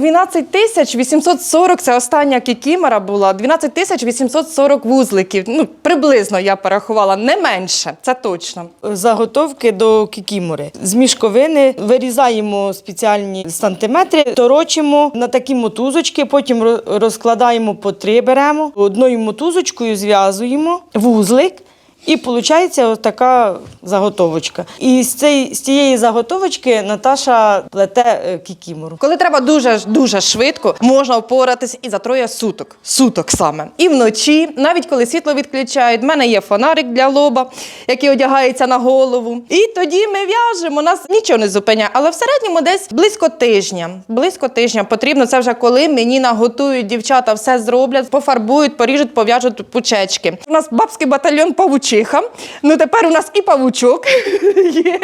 12 тисяч 840 – це остання кікімора була. 12 тисяч 840 вузликів. Ну, приблизно я порахувала, не менше, це точно. Заготовки до кікімори. З мішковини вирізаємо спеціальні сантиметри, торочимо на такі мотузочки, потім розкладаємо по три беремо, одною мотузочкою зв'язуємо вузлик. І виходить така заготовочка. І з, цієї, з цієї заготовочки Наташа плете е, кікімору. Коли треба дуже дуже швидко, можна впоратись і за троє суток. Суток саме. І вночі, навіть коли світло відключають, в мене є фонарик для лоба, який одягається на голову. І тоді ми в'яжемо. Нас нічого не зупиняє. Але в середньому десь близько тижня. Близько тижня потрібно. Це вже коли мені наготують дівчата, все зроблять, пофарбують, поріжуть, пов'яжуть пучечки. У нас бабський батальйон павучиха. Ну тепер у нас і павучок є.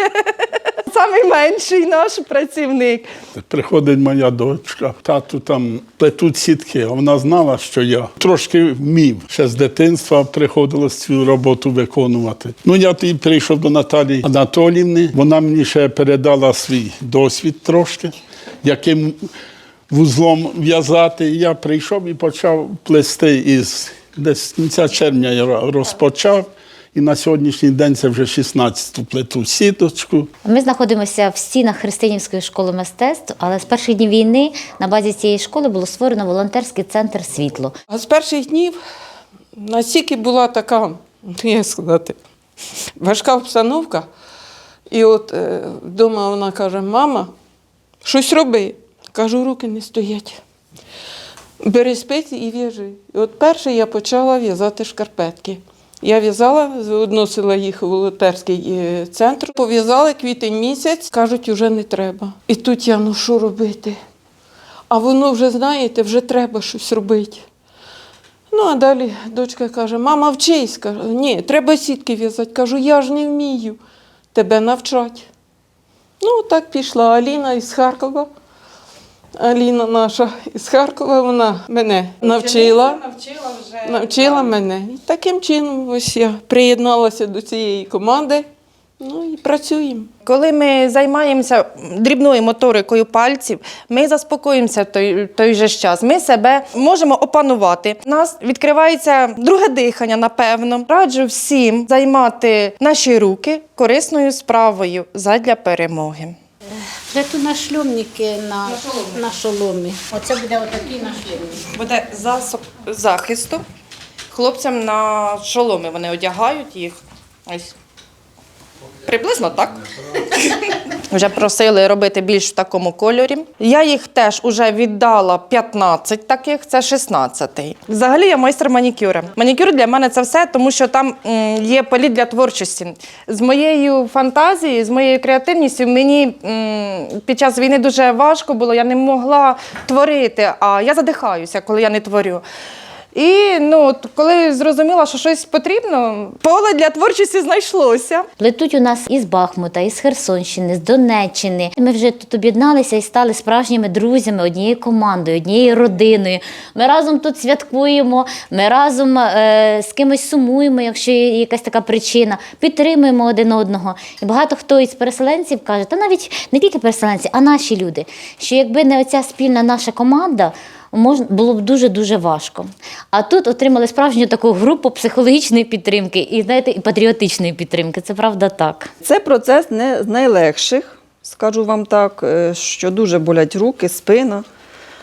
Самий менший наш працівник. Приходить моя дочка, тату там плетуть сітки, вона знала, що я трошки вмів. Ще з дитинства приходилось цю роботу виконувати. Ну, я тоді прийшов до Наталії Анатоліївни, вона мені ще передала свій досвід трошки, яким вузлом в'язати. Я прийшов і почав плести із десь кінця червня я розпочав. І на сьогоднішній день це вже 16-ту плету сіточку. Ми знаходимося в стінах Христинівської школи мистецтв, але з перших днів війни на базі цієї школи було створено волонтерський центр світло. А з перших днів настільки була така, ну, як сказати, важка обстановка. І от е, вдома вона каже: мама, щось роби. Кажу, руки не стоять. Бери спиці і в'яжи. І от перше я почала в'язати шкарпетки. Я в'язала, відносила їх у волонтерський е, центр. Пов'язали квітень місяць, кажуть, уже не треба. І тут я ну що робити? А воно вже, знаєте, вже треба щось робити. Ну, а далі дочка каже: мама, вчись. Кажу, ні, треба сітки в'язати. Кажу, я ж не вмію тебе навчать. Ну, так пішла Аліна із Харкова. Аліна наша із Харкова, вона мене навчила. Навчила вже. Навчила мене. І таким чином ось я приєдналася до цієї команди. Ну і працюємо. Коли ми займаємося дрібною моторикою пальців, ми заспокоїмося в той, той же час. Ми себе можемо опанувати. У нас відкривається друге дихання, напевно. Раджу всім займати наші руки корисною справою задля перемоги. Плету на нашльомники на, на шоломі. Оце буде отакий на шльомі. Буде засоб захисту. Хлопцям на шоломи вони одягають їх. Ось. Приблизно так. Вже просили робити більш в такому кольорі. Я їх теж вже віддала 15 таких, це 16. Взагалі я майстер манікюра. Манікюр для мене це все, тому що там є політ для творчості. З моєю фантазією, з моєю креативністю мені під час війни дуже важко було, я не могла творити, а я задихаюся, коли я не творю. І ну, коли зрозуміла, що щось потрібно, поле для творчості знайшлося. Плетуть у нас із Бахмута, із Херсонщини, з Донеччини. Ми вже тут об'єдналися і стали справжніми друзями, однією командою, однією родиною. Ми разом тут святкуємо, ми разом е, з кимось сумуємо, якщо є якась така причина, підтримуємо один одного. І багато хто із переселенців каже, та навіть не тільки переселенці, а наші люди, що якби не оця спільна наша команда. Можна було б дуже дуже важко. А тут отримали справжню таку групу психологічної підтримки і знаєте, і патріотичної підтримки. Це правда так. Це процес не з найлегших, скажу вам так, е, що дуже болять руки, спина.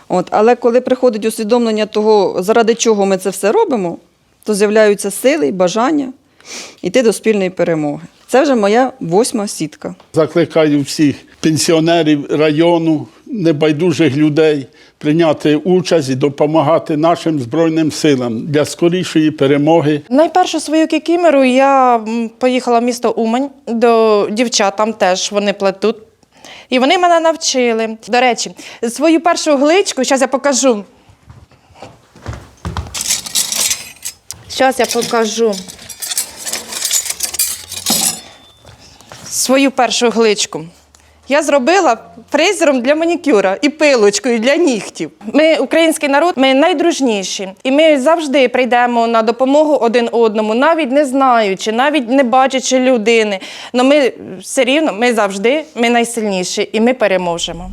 От, але коли приходить усвідомлення того, заради чого ми це все робимо, то з'являються сили і бажання йти до спільної перемоги. Це вже моя восьма сітка. Закликаю всіх пенсіонерів району, небайдужих людей прийняти участь і допомагати нашим Збройним силам для скорішої перемоги. Найпершу свою кікімеру я поїхала в місто Умань до дівчат, там теж вони плетуть. І вони мене навчили. До речі, свою першу гличку, зараз я покажу. Зараз я покажу. Свою першу гличку. Я зробила фрезером для манікюра і пилочкою для нігтів. Ми, український народ, ми найдружніші. І ми завжди прийдемо на допомогу один одному, навіть не знаючи, навіть не бачачи людини. Але ми все рівно, ми завжди ми найсильніші і ми переможемо.